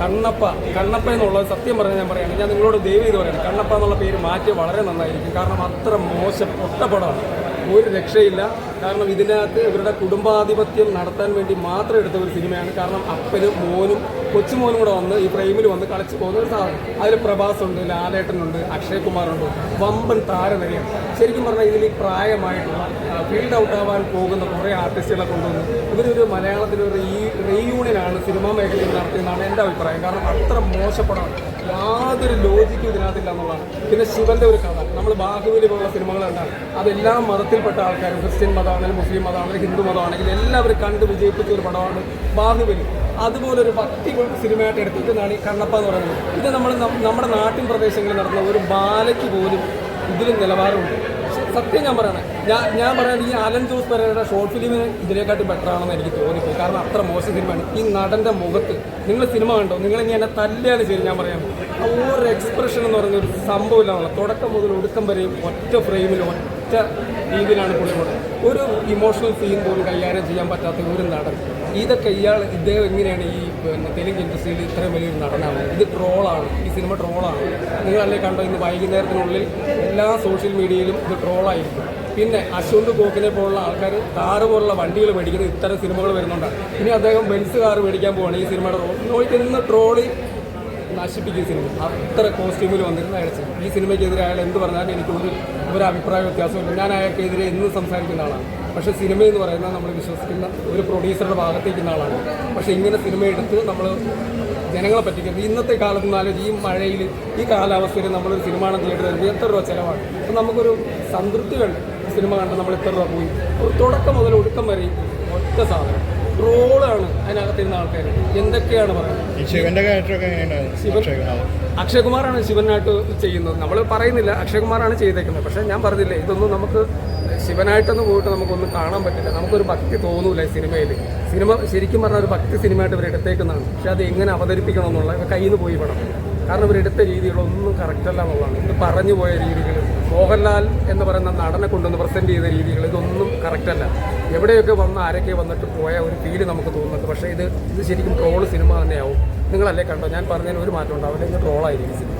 കണ്ണപ്പ കണ്ണപ്പ എന്നുള്ളത് സത്യം പറഞ്ഞാൽ ഞാൻ പറയുകയാണ് ഞാൻ നിങ്ങളോട് ദയവ് ചെയ്ത് പറയണം കണ്ണപ്പ എന്നുള്ള പേര് മാറ്റി വളരെ നന്നായിരിക്കും. കാരണം അത്ര മോശം ഒട്ടപ്പടമാണ് ഒരു രക്ഷയില്ല. കാരണം ഇതിനകത്ത് ഇവരുടെ കുടുംബാധിപത്യം നടത്താൻ വേണ്ടി മാത്രം എടുത്ത ഒരു സിനിമയാണ്. കാരണം അപ്പനും മോനും കൊച്ചുമോനും കൂടെ വന്ന് ഈ ഫ്രെയിമിൽ വന്ന് കളിച്ചു പോകുന്ന ഒരു സാധനം അതിൽ പ്രഭാസ് ഉണ്ട് ലാലേട്ടനുണ്ട് അക്ഷയ് കുമാറുണ്ട് വമ്പൻ താരനിരയാണ്. ശരിക്കും പറഞ്ഞാൽ ഇതിൽ പ്രായമായിട്ടുള്ള ഫീൽഡ് ഔട്ട് ആവാൻ പോകുന്ന കുറേ ആർട്ടിസ്റ്റുകളെ കൊണ്ടുവന്ന് ഇവരൊരു മലയാളത്തിലൊരു ഈ റീയൂണിയനാണ് സിനിമാ മേഖലയിൽ നടത്തിയെന്നാണ് എന്റെ അഭിപ്രായം. കാരണം അത്ര മോശപ്പെടാണ്. യാതൊരു ലോജിക്കും ഇതിനകത്തില്ല എന്നുള്ളതാണ്. പിന്നെ ശിവന്റെ ഒരു കഥ. നമ്മൾ ബാഹുബലി പോലുള്ള സിനിമകൾ കണ്ടാൽ അതെല്ലാ മതത്തിൽപ്പെട്ട ആൾക്കാരും ക്രിസ്ത്യൻ മതമാണെങ്കിലും മുസ്ലിം മതമാണെങ്കിലും ഹിന്ദു മതമാണെങ്കിലും എല്ലാവരും കണ്ട് വിജയിപ്പിച്ച ഒരു പടമാണ് ബാഹുബലി അതുപോലെ ഒരു ഭക്തി സിനിമയായിട്ട് എടുത്തിട്ടാണ് ഈ കണ്ണപ്പ എന്ന് പറയുന്നത്. ഇത് നമ്മൾ നമ്മുടെ നാട്ടിൻ പ്രദേശങ്ങളിൽ നടന്ന ഒരു ബാലയ്ക്ക് പോലും ഇതിലും നിലവാരമുണ്ട്. സത്യം ഞാൻ പറയണേ ഞാൻ ഞാൻ പറയുന്നത് ഈ അലൻ ജോസ് പെരയുടെ ഷോർട്ട് ഫിലിമിന് ഇതിനെക്കാട്ടും ബെറ്റർ ആണെന്ന് എനിക്ക് തോന്നിപ്പോയി. കാരണം അത്ര മോശം സിനിമയാണ്. ഈ നടന്റെ മുഖത്ത് നിങ്ങൾ സിനിമ കണ്ടോ? നിങ്ങൾ ഇനി എന്നെ തല്ലിയാണ് ശരി ഞാൻ പറയാം. ഒരു എക്സ്പ്രഷൻ എന്ന് പറയുന്ന ഒരു സംഭവമില്ല തുടക്കം മുതൽ ഒടുക്കം വരെയും ഒറ്റ ഫ്രെയിമിൽ ഒറ്റ രീതിയിലാണ് പുള്ളിയോട് ഒരു ഇമോഷണൽ സീൻ പോലും കൈകാര്യം ചെയ്യാൻ പറ്റാത്ത ഒരു നടൻ. ഇതൊക്കെ ഇയാൾ ഇദ്ദേഹം എങ്ങനെയാണ് ഈ പിന്നെ തെലുങ്ക് ഇൻഡസ്ട്രിയിൽ ഇത്രയും വലിയൊരു നടനാവുന്നത് ഇത് ട്രോളാണ്. ഈ സിനിമ ട്രോളാണ്. നിങ്ങളല്ലേ കണ്ടോ ഇന്ന് വൈകുന്നേരത്തിനുള്ളിൽ എല്ലാ സോഷ്യൽ മീഡിയയിലും ഇത് ട്രോളായിരിക്കും. പിന്നെ അശ്വന്ത് കോക്കിനെ പോലുള്ള ആൾക്കാർ കാറ് പോലുള്ള വണ്ടികൾ മേടിക്കുന്നത് ഇത്തരം സിനിമകൾ വരുന്നുണ്ടാണ് ഇനി അദ്ദേഹം ബെൻസ് കാർ മേടിക്കാൻ പോവാണ് ഈ സിനിമയുടെ റോൾ നോക്കി ട്രോളി നശിപ്പിക്കും സിനിമ അത്ര കോസ്റ്റ്യൂമിൽ വന്നിരുന്ന അയച്ചു ഈ സിനിമയ്ക്കെതിരെ അയാൾ എന്ത് പറഞ്ഞാലും എനിക്ക് ഒരു ഒരു അഭിപ്രായ വ്യത്യാസമില്ല ഞാൻ അയാൾക്കെതിരെ എന്ന് സംസാരിക്കുന്ന ആളാണ്. പക്ഷേ സിനിമ എന്ന് പറയുന്നത് നമ്മൾ വിശ്വസിക്കുന്ന ഒരു പ്രൊഡ്യൂസറുടെ ഭാഗത്തേക്കുന്ന ആളാണ്. പക്ഷേ ഇങ്ങനെ സിനിമ എടുത്ത് നമ്മൾ ജനങ്ങളെ പറ്റിക്കരുത്. ഇന്നത്തെ കാലത്ത് നിന്നാലും ഈ മഴയിൽ ഈ കാലാവസ്ഥയിൽ നമ്മളൊരു സിനിമ തിയേറ്റർ വരുമ്പോൾ എത്ര രൂപ ചിലവാണ്? അപ്പം നമുക്കൊരു സംതൃപ്തി വേണ്ട? സിനിമ കണ്ട് നമ്മൾ എത്ര രൂപ പോയി? ഒരു തുടക്കം മുതൽ ഒടുക്കം വരെയും ഒറ്റ സാധനം. റോളാണ് അതിനകത്തിരുന്ന ആൾക്കാർ എന്തൊക്കെയാണ് പറയുന്നത്? ഈ ശിവന്റെ ക്യാരക്ടറൊക്കെ എങ്ങനെയാണ് അക്ഷയകുമാറാണ് ശിവനായിട്ട് ചെയ്യുന്നത്. നമ്മൾ പറയുന്നില്ല അക്ഷയകുമാറാണ് ചെയ്തേക്കുന്നത്. പക്ഷെ ഞാൻ പറഞ്ഞില്ലേ ഇതൊന്നും നമുക്ക് ശിവനായിട്ടൊന്നും പോയിട്ട് നമുക്കൊന്നും കാണാൻ പറ്റില്ല. നമുക്കൊരു ഭക്തി തോന്നൂല സിനിമയിൽ സിനിമ ശരിക്കും പറഞ്ഞാൽ ഒരു ഭക്തി സിനിമയായിട്ട് ഇവർ എടുത്തേക്കുന്നതാണ്. പക്ഷെ അത് എങ്ങനെ അവതരിപ്പിക്കണം എന്നുള്ള കയ്യിൽ നിന്ന് പോയി വേണം. കാരണം ഇവരെടുത്ത രീതികളൊന്നും കറക്റ്റല്ല എന്നുള്ളതാണ്. ഇത് പറഞ്ഞു പോയ രീതികൾ. മോഹൻലാൽ എന്ന് പറയുന്ന നടനെ കൊണ്ടുവന്ന് പ്രസന്റ് ചെയ്ത രീതികൾ ഇതൊന്നും കറക്റ്റല്ല എവിടെയൊക്കെ വന്ന് ആരൊക്കെ വന്നിട്ട് പോയ ഒരു ഫീൽ നമുക്ക് തോന്നുന്നുണ്ട്. പക്ഷേ ഇത് ഇത് ശരിക്കും ട്രോൾ സിനിമ തന്നെയാവും. നിങ്ങളല്ലേ കണ്ടോ? ഞാൻ പറഞ്ഞതിന് ഒരു മാറ്റം ഉണ്ടാവില്ല. ഇത് ട്രോളായിരിക്കും സിനിമ